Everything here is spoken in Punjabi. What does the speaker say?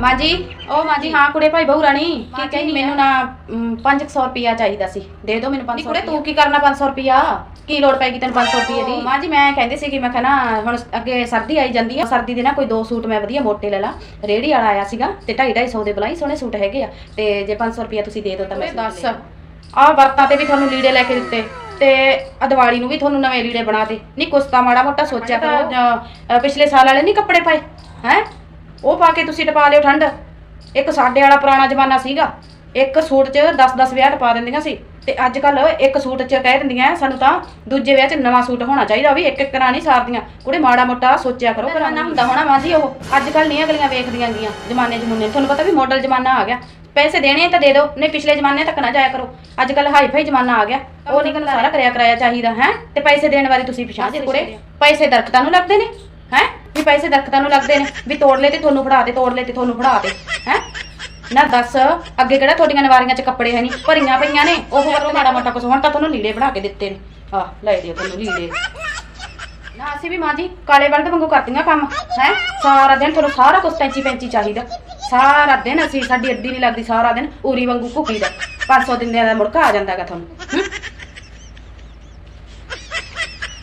ਮਾਂ ਜੀ ਉਹ ਮਾਂ ਜੀ ਹਾਂ ਕੁੜੇ ਭਾਈ ਬਹੂ ਰਾਣੀ ਕੀ ਕਹਿੰਦੀ ਮੈਨੂੰ ਨਾ 500 ਰੁਪਿਆ ਚਾਹੀਦਾ ਸੀ। ਦੇ ਦਿਓ ਮੈਨੂੰ 500 ਕੁੜੇ ਤੂੰ ਕੀ ਕਰਨਾ 500 ਰੁਪਿਆ ਕੀ ਲੋੜ ਪੈਗੀ ਤੈਨੂੰ 500 ਰੁਪਏ ਦੀ? ਮਾਂ ਜੀ ਮੈਂ ਕਹਿੰਦੀ ਸੀ ਕਿ ਮੈਂ ਕਿਹਾ ਨਾ ਹੁਣ ਅੱਗੇ ਸਰਦੀ ਆਈ ਜਾਂਦੀ ਆ। ਸਰਦੀ ਦੇ ਨਾ ਕੋਈ ਦੋ ਸੂਟ ਮੈਂ ਵਧੀਆ ਮੋਟੇ ਲੈ ਲਾ। ਰੇੜੀ ਵਾਲਾ ਆਇਆ ਸੀਗਾ ਤੇ 2.5 250 ਦੇ ਬਲਾਈ ਸੋਹਣੇ ਸੂਟ ਹੈਗੇ ਆ। ਤੇ ਜੇ 500 ਰੁਪਿਆ ਤੁਸੀਂ ਦੇ ਦਿਓ ਤਾਂ ਮੈਂ ਦੱਸ। ਆਹ ਵਰਤਾਂ ਤੇ ਵੀ ਤੁਹਾਨੂੰ ਲੀੜੇ ਲੈ ਕੇ ਦਿੱਤੇ। ਤੇ ਆ ਦੀਵਾਲੀ ਨੂੰ ਵੀ ਤੁਹਾਨੂੰ ਨਵੇਂ ਲੀੜੇ ਬਣਾਤੇ ਨਹੀਂ ਕੁਛ ਤਾਂ ਮਾੜਾ ਮੋਟਾ ਸੋਚਿਆ ਕਰੋ। ਪਿਛਲੇ ਸਾਲ ਵਾਲੇ ਨਹੀਂ ਕੱਪੜੇ ਪਾਏ? ਹੈ? ਉਹ ਪਾ ਕੇ ਤੁਸੀਂ ਟਪਾ ਲਿਓ ਠੰਡ। ਇੱਕ ਸਾਡੇ ਵਾਲਾ ਪੁਰਾਣਾ ਜ਼ਮਾਨਾ ਸੀਗਾ। ਇੱਕ ਸੂਟ 'ਚ 10-10 ਵਿਆਹ ਟਪਾ ਦਿੰਦੀਆਂ ਸੀ। ਤੇ ਅੱਜ ਕੱਲ ਇੱਕ ਸੂਟ 'ਚ ਕਹਿ ਦਿੰਦੀਆਂ ਸਾਨੂੰ ਤਾਂ ਦੂਜੇ ਵਿਆਹ 'ਚ ਨਵਾਂ ਸੂਟ ਹੋਣਾ ਚਾਹੀਦਾ ਉਹ ਵੀ ਇੱਕ ਇੱਕ ਨਾਲ ਨਹੀਂ ਸਾਰਦੀਆਂ। ਕੁੜੇ ਮਾੜਾ ਮੋਟਾ ਸੋਚਿਆ ਕਰੋ ਕਰਾਣਾ ਹੁੰਦਾ ਹੋਣਾ ਮਾਸੀ ਉਹ। ਅੱਜ ਕੱਲ ਨਹੀਂ ਅਗਲੀਆਂ ਵੇਖਦੀਆਂ ਗੀਆਂ ਜ਼ਮਾਨੇ ਜਮੂਨੇ। ਤੁਹਾਨੂੰ ਪਤਾ ਵੀ ਮਾਡਲ ਜ਼ਮਾਨਾ ਆ ਗਿਆ। ਪੈਸੇ ਦੇਣੇ ਤਾਂ ਦੇ ਦਿਓ ਨਹੀਂ ਪਿਛਲੇ ਜ਼ਮਾਨੇ ਤੱਕ ਨਾ ਜਾਇਆ ਕਰੋ। ਅੱਜ ਕੱਲ ਹਾਈ ਫਾਈ ਜ਼ਮਾਨਾ ਆ ਗਿਆ। ਉਹ ਨਹੀਂ ਸਾਰਾ ਕਰਿਆ ਕਰਾਇਆ ਚਾਹੀਦਾ ਹੈ? ਤੇ ਪੈਸੇ ਦੇਣ ਵਾਲੀ ਤੁਸੀਂ ਪਛਾਣ ਜੇ ਕੁੜੇ। ਪੈਸੇ ਦਰਖਤਾਂ ਨੂੰ ਲੱਗਦੇ ਨੇ ਹੈ? ਵੀ ਪੈਸੇ ਦਰਖਤਾਂ ਨੂੰ ਲੱਗਦੇ ਨੇ, ਵੀ ਤੋੜ ਲੈ ਤੇ ਤੁਹਾਨੂੰ ਫੜਾ ਦੇ, ਤੋੜ ਲੈ ਤੇ ਤੁਹਾਨੂੰ ਫੜਾ ਦੇ, ਹੈ? ਨਾ ਦੱਸ, ਅੱਗੇ ਕਿਹੜਾ ਤੁਹਾਡੀਆਂ ਨਵਾਰੀਆਂ 'ਚ ਕੱਪੜੇ ਹੈ ਨਹੀਂ ਭਰੀਆਂ ਪਈਆਂ ਨੇ, ਉਹ ਵਰਤ ਮਾੜਾ ਮੋਟਾ ਕੁਛ, ਹੁਣ ਤਾਂ ਤੁਹਾਨੂੰ ਲੀੜੇ ਬਣਾ ਕੇ ਦਿੱਤੇ ਨੇ। ਆ ਲੈ ਦਿਓ ਤੁਹਾਨੂੰ ਲੀੜੇ। ਨਾ, ਅਸੀਂ ਵੀ ਮਾਂ ਜੀ ਕਾਲੇ ਬਲਦ ਵਾਂਗੂ ਕਰਦੀਆਂ ਕੰਮ, ਹੈ? ਸਾਰਾ ਦਿਨ ਤੁਹਾਨੂੰ ਸਾਰਾ ਕੁਝ ਪੈਂਚੀ ਪੈਂਚੀ ਚਾਹੀਦਾ। ਸਾਰਾ ਦਿਨ ਅਸੀਂ, ਸਾਡੀ ਅੱਡੀ ਨਹੀਂ ਲੱਗਦੀ, ਸਾਰਾ ਦਿਨ ਉਰੀ ਵਾਂਗੂ ਘੁੱਕੀ ਦਾ 500 ਦਿਨ ਦਾ ਮੁੜਕਾ ਆ ਜਾਂਦਾਗਾ ਤੁਹਾਨੂੰ